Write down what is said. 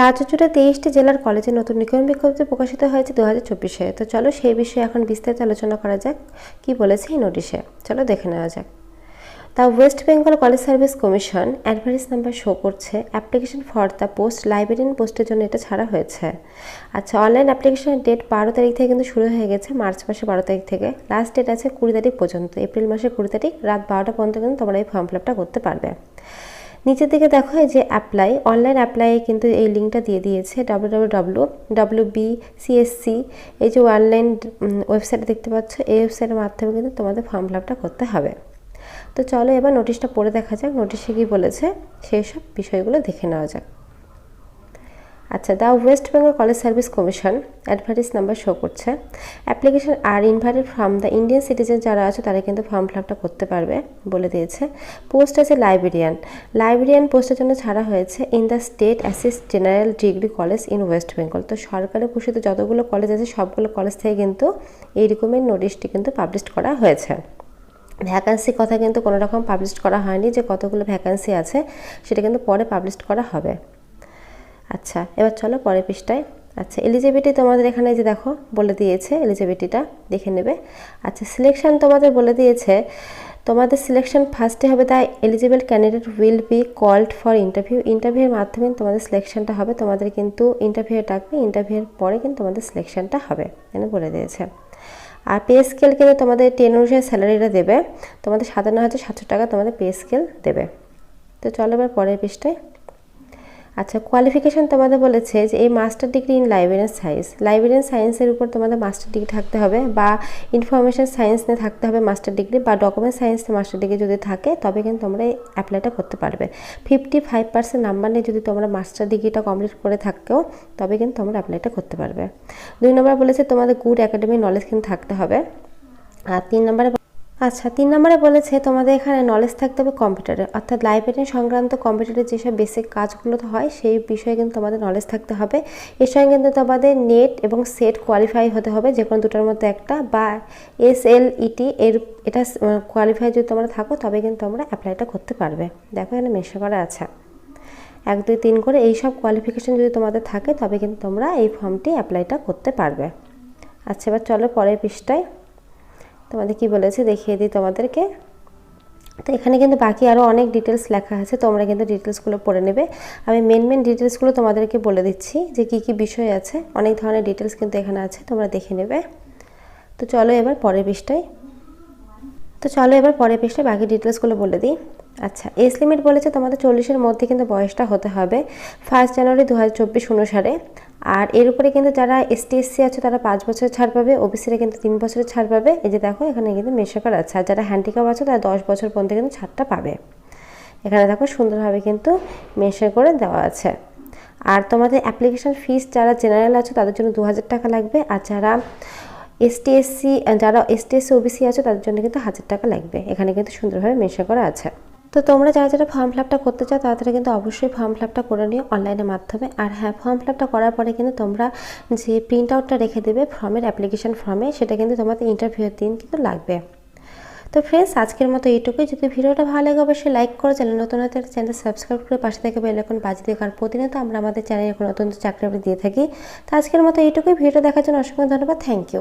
রাজ্য তেইশটি জেলার কলেজে নতুন নিকরণ বিজ্ঞপ্তি প্রকাশিত হয়েছে দু হাজার চব্বিশে। তো চলো সেই বিষয়ে এখন বিস্তারিত আলোচনা করা যাক, কি বলেছে এই নোটিশে। চলো দেখে নেওয়া যাক। The West Bengal College Service Commission advice number show করছে, application for the post librarian পোস্টের জন্য এটা ছাড়া হয়েছে। আচ্ছা অনলাইন অ্যাপ্লিকেশনের ডেট বারো তারিখ থেকে কিন্তু শুরু হয়ে গেছে, মার্চ মাসে বারো তারিখ থেকে। লাস্ট ডেট আছে কুড়ি তারিখ পর্যন্ত, এপ্রিল মাসের কুড়ি তারিখ, রাত বারোটা পর্যন্ত কিন্তু তোমরা এই ফর্ম ফিল করতে পারবে। নিচের দিকে দেখো এই যে অ্যাপ্লাই অনলাইন অ্যাপ্লাইয়ে কিন্তু এই লিঙ্কটা দিয়ে দিয়েছে ডাব্লু ডাব্লু বি সিএসসি এই যে অনলাইন ওয়েবসাইট দেখতে পাচ্ছ, এই ওয়েবসাইটের মাধ্যমে কিন্তু তোমাদের ফর্ম ফিল করতে হবে। তো চলো এবার নোটিশটা পড়ে দেখা যাক নোটিশে কী বলেছে, সেই সব বিষয়গুলো দেখে নেওয়া যাক। আচ্ছা the West Bengal College Service Commission advertise number show করছে। Application are invited from the Indian citizen যারা আছে, তারা কিন্তু ফর্ম ফিল করতে পারবে বলে দিয়েছে। পোস্ট আছে লাইব্রেরিয়ান লাইব্রেরিয়ান পোস্টের জন্য ছাড়া হয়েছে in the state assist general degree college in West Bengal তো সরকারি ঘোষিত যতগুলো কলেজ আছে, সবগুলো কলেজ থেকে কিন্তু এই রকমের নোটিশটি কিন্তু পাবলিশ করা হয়েছে। ভ্যাকান্সি কথা কিন্তু কোনো রকম পাবলিশ করা হয়নি যে কতগুলো ভ্যাকান্সি আছে, সেটা কিন্তু পরে পাবলিশ করা হবে। আচ্ছা এবার চলো পরের পৃষ্ঠায়। আচ্ছা এলিজিবিলিটি তোমাদের এখানে যে দেখো, বলে দিয়েছে এলিজিবিলিটিটা দেখে নেবে। আচ্ছা সিলেকশন তোমাদের বলে দিয়েছে, তোমাদের সিলেকশন ফার্স্টে হবে, তাই eligible candidate will be called for interview ইন্টারভিউর মাধ্যমে তোমাদের সিলেকশনটা হবে, তোমাদের কিন্তু ইন্টারভিউ ডাকবে ইন্টারভিউর পরে কিন্তু তোমাদের সিলেকশনটা হবে এখানে বলে দিয়েছে। আর পে স্কেল কিন্তু তোমাদের টেন অনুসারে স্যালারিটা দেবে, তোমাদের সাতান্ন হাজার সাতশো টাকা তোমাদের পে স্কেল দেবে। তো চলো এবার পরের পৃষ্ঠায়। আচ্ছা কোয়ালিফিকেশান তোমাদের বলেছে যে এই master degree in librarian science librarian সায়েন্সের উপর তোমাদের মাস্টার ডিগ্রি থাকতে হবে বা ইনফরমেশন সায়েন্স নিয়ে থাকতে হবে মাস্টার ডিগ্রি বা ডকুমেন্ট সায়েন্স নিয়ে মাস্টার ডিগ্রি যদি থাকে, তবে কিন্তু তোমরা এই অ্যাপ্লাইটা করতে পারবে। ফিফটি ফাইভ পার্সেন্ট নাম্বার নিয়ে যদি তোমরা মাস্টার ডিগ্রিটা কমপ্লিট করে থাকো, তবে কিন্তু তোমরা অ্যাপ্লাইটা করতে পারবে। দুই নম্বর বলেছে তোমাদের গুড একাডেমিক নলেজ কিন্তু থাকতে হবে। আর তিন নম্বরে আচ্ছা তিন নম্বরে বলেছে, তোমাদের এখানে নলেজ থাকতে হবে কম্পিউটারে অর্থাৎ লাইব্রেরি সংক্রান্ত কম্পিউটারের যেসব বেসিক কাজগুলো হয়, সেই বিষয়ে কিন্তু তোমাদের নলেজ থাকতে হবে। এর সঙ্গে কিন্তু তোমাদের নেট এবং সেট কোয়ালিফাই হতে হবে, যে কোনো দুটোর মধ্যে একটা বা এস এল ইটি এর, এটা কোয়ালিফাই যদি তোমরা থাকো, তবে কিন্তু তোমরা অ্যাপ্লাইটা করতে পারবে। দেখো এখানে মেশা করা আছে। এক, দুই, তিন করে এই সব কোয়ালিফিকেশন যদি তোমাদের থাকে, তবে কিন্তু তোমরা এই ফর্মটি অ্যাপ্লাইটা করতে পারবে। আচ্ছা এবার চলো পরের পৃষ্ঠায়। তোমাদের কি বলেছে? দেখিয়ে দিই তোমাদেরকে। তো এখানে কিন্তু বাকি আরও অনেক ডিটেলস লেখা আছে, তোমরা কিন্তু ডিটেলসগুলো পড়ে নেবে। আমি মেন মেন ডিটেলসগুলো তোমাদেরকে বলে দিচ্ছি যে কি কি বিষয় আছে। অনেক ধরনের ডিটেলস কিন্তু এখানে আছে, তোমরা দেখে নেবে। তো চলো এবার পরের পৃষ্ঠায়। তো চলো এবার পরের পৃষ্ঠায় বাকি ডিটেলসগুলো বলে দিই। আচ্ছা এজ লিমিট বলেছে তোমাদের চল্লিশের মধ্যে কিন্তু বয়সটা হতে হবে। ফার্স্ট জানুয়ারি দু হাজার চব্বিশ অনুসারে। আর এর উপরে কিন্তু যারা এসটি এসসি আছে, তারা পাঁচ বছরের ছাড় পাবে। ওবিসিরা কিন্তু তিন বছরের ছাড় পাবে। এই যে দেখো, এখানে কিন্তু মেশাকার আছে। আর যারা হ্যান্ডিক্যাপ আছে, তারা দশ বছর পর্যন্ত কিন্তু ছাড়টা পাবে। এখানে দেখো, সুন্দরভাবে কিন্তু মেশার করে দেওয়া আছে। আর তোমাদের অ্যাপ্লিকেশান ফিস যারা জেনারেল আছে, তাদের জন্য দু হাজার টাকা লাগবে। আর যারা এসটি এসসি যারা এসটি এসসি ওবিসি আছে, তাদের জন্য কিন্তু হাজার টাকা লাগবে। এখানে কিন্তু সুন্দরভাবে মেশা করা আছে। তো তোমরা যারা যারা ফর্ম ফিলাপটা করতে চাও, তারা কিন্তু অবশ্যই ফর্ম ফিলাপটা করে নিও অনলাইনের মাধ্যমে। আর হ্যাঁ ফর্ম ফিলাপটা করার পরে কিন্তু তোমরা যে প্রিন্ট আউটটা রেখে দেবে ফর্মের অ্যাপ্লিকেশন ফর্মে সেটা কিন্তু তোমাদের ইন্টারভিউয়ের দিন কিন্তু লাগবে। তো ফ্রেন্ডস আজকের মতো এইটুকুই। যদি ভিডিওটা ভালো লাগে, অবশ্যই লাইক করো, চ্যানেল নতুন হতে চ্যানেল সাবস্ক্রাইব করে পাশে থেকে বেল এখন বাজি দিয়ে কারণ প্রতিনিয়ত আমরা আমাদের চ্যানেলে নতুন চাকরি দিয়ে থাকি। তো আজকের মতো এইটুকুই। ভিডিও দেখার জন্য অসংখ্য ধন্যবাদ। Thank you